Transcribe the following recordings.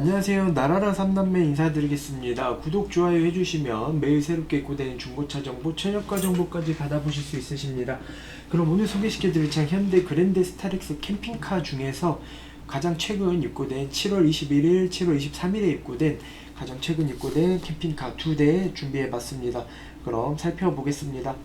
안녕하세요. 나라라 삼남매 인사드리겠습니다. 구독, 좋아요 해주시면 매일 새롭게 입고되는 중고차 정보, 최저가 정보까지 받아보실 수 있으십니다. 그럼 오늘 소개시켜드릴 차는 현대 그랜드 스타렉스 캠핑카 중에서 가장 최근 입고된 7월 21일, 7월 23일에 입고된 가장 최근 입고된 캠핑카 두 대 준비해봤습니다. 그럼 살펴보겠습니다.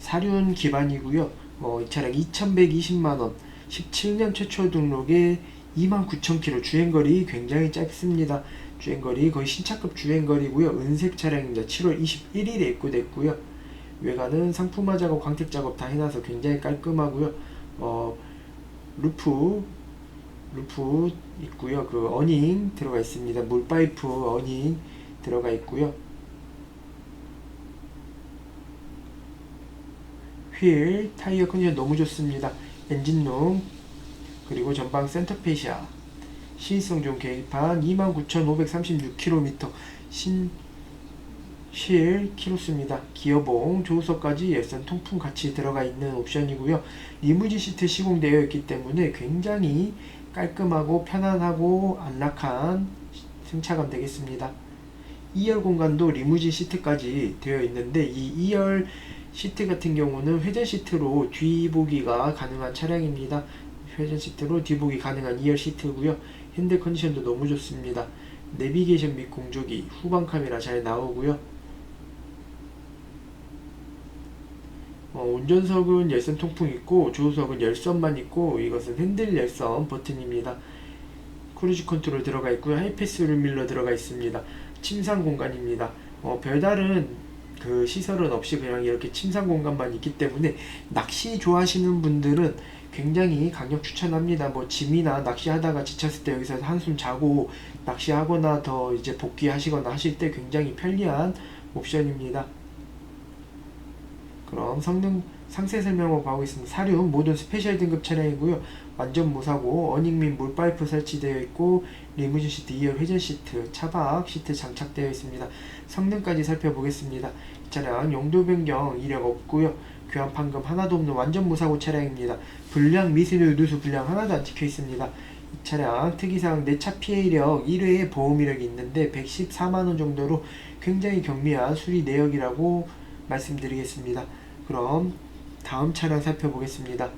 사륜 기반이고요. 어, 이 차량 2,120만원, 17년 최초 등록에 29,000km 주행거리 굉장히 짧습니다. 주행거리 거의 신차급 주행거리고요. 은색 차량입니다. 7월 21일에 입고됐고요. 외관은 상품화 작업, 광택 작업 다 해놔서 굉장히 깔끔하고요. 어, 루프 루프 있고요. 그 어닝 들어가 있습니다. 물 파이프 어닝 들어가 있고요. 휠, 타이어 컨디션 너무 좋습니다. 엔진룸, 그리고 전방 센터페시아, 시인성 좋은 계기판 29,536km, 신, 실 키로수입니다. 기어봉, 조수석까지 열선 통풍 같이 들어가 있는 옵션이고요. 리무진 시트 시공되어 있기 때문에 굉장히 깔끔하고 편안하고 안락한 승차감 되겠습니다. 2열 공간도 리무진 시트까지 되어 있는데 이 2열 시트 같은 경우는 회전 시트로 뒤보기가 가능한 차량입니다. 회전 시트로 뒤보기 가능한 2열 시트고요. 핸들 컨디션도 너무 좋습니다. 내비게이션 및 공조기, 후방 카메라 잘 나오고요. 어, 운전석은 열선 통풍 있고 조수석은 열선만 있고 이것은 핸들 열선 버튼입니다. 크루즈 컨트롤 들어가 있고요. 하이패스 룸밀러 들어가 있습니다. 침상 공간입니다. 어, 별다른 그 시설은 없이 그냥 이렇게 침상 공간만 있기 때문에 낚시 좋아하시는 분들은 굉장히 강력 추천합니다. 뭐 짐이나 낚시하다가 지쳤을 때 여기서 한숨 자고 낚시하거나 더 이제 복귀하시거나 하실 때 굉장히 편리한 옵션입니다. 그럼 성능 상세 설명을 가보겠습니다. 사륜 모든 스페셜 등급 차량이고요. 완전 무사고 어닝 및 물파이프 설치되어 있고 리무진 시트 2열 회전 시트 차박 시트 장착되어 있습니다. 성능까지 살펴보겠습니다. 이 차량 용도 변경 이력 없고요. 교환 판금 하나도 없는 완전 무사고 차량입니다. 불량 미세누 누수 불량 하나도 안 찍혀 있습니다. 이 차량 특이사항 내차 피해 이력 1회의 보험 이력이 있는데 114만 원 정도로 굉장히 경미한 수리 내역이라고 말씀드리겠습니다. 그럼 다음 차량 살펴보겠습니다.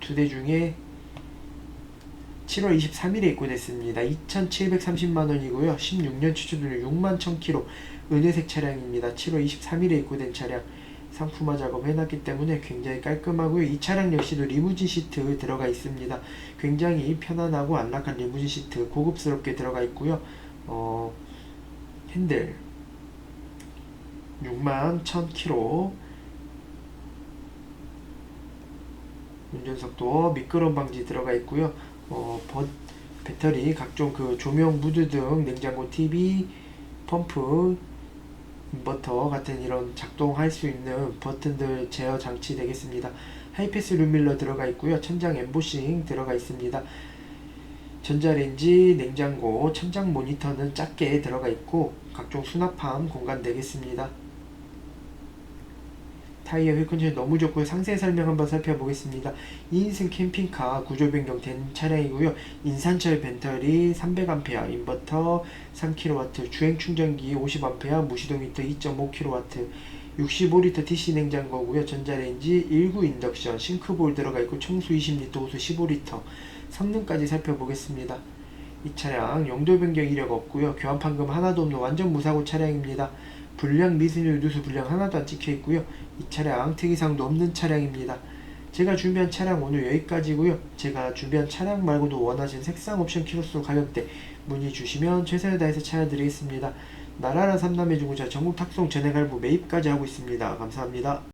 두 대 중에 7월 23일에 입고됐습니다. 2,730만 원이고요. 16년 추천율 6만 1000km 은회색 차량입니다. 7월 23일에 입고된 차량 상품화 작업 해놨기 때문에 굉장히 깔끔하고요. 이 차량 역시도 리무진 시트 들어가 있습니다. 굉장히 편안하고 안락한 리무진 시트 고급스럽게 들어가 있고요. 어, 핸들 6만 1000km 운전석도 미끄럼 방지 들어가 있고요. 어, 버, 배터리, 각종 그 조명, 무드 등 냉장고, TV, 펌프, 인버터 같은 이런 작동할 수 있는 버튼들 제어 장치 되겠습니다. 하이패스 룸밀러 들어가 있고요. 천장 엠보싱 들어가 있습니다. 전자레인지, 냉장고, 천장 모니터는 작게 들어가 있고 각종 수납함 공간 되겠습니다. 타이어 휠 컨디션 너무 좋고요. 상세 설명 한번 살펴보겠습니다. 2인승 캠핑카 구조 변경된 차량이고요. 인산철 배터리 300A, 인버터 3kW, 주행 충전기 50A, 무시동 히터 2.5kW, 65리터 TC 냉장고고요. 전자레인지 19 인덕션, 싱크볼 들어가 있고 청수 20리터, 호수 15리터. 성능까지 살펴보겠습니다. 이 차량 용도 변경 이력 없고요. 교환 판금 하나도 없는 완전 무사고 차량입니다. 불량 미세누 누수 불량 하나도 안 찍혀 있고요. 이 차량 특이사항도 없는 차량입니다. 제가 준비한 차량 오늘 여기까지고요. 제가 준비한 차량 말고도 원하시는 색상 옵션 키로수 가격대 문의 주시면 최선을 다해서 찾아드리겠습니다. 나라라 삼남의 중고차 전국 탁송 전액 할부 매입까지 하고 있습니다. 감사합니다.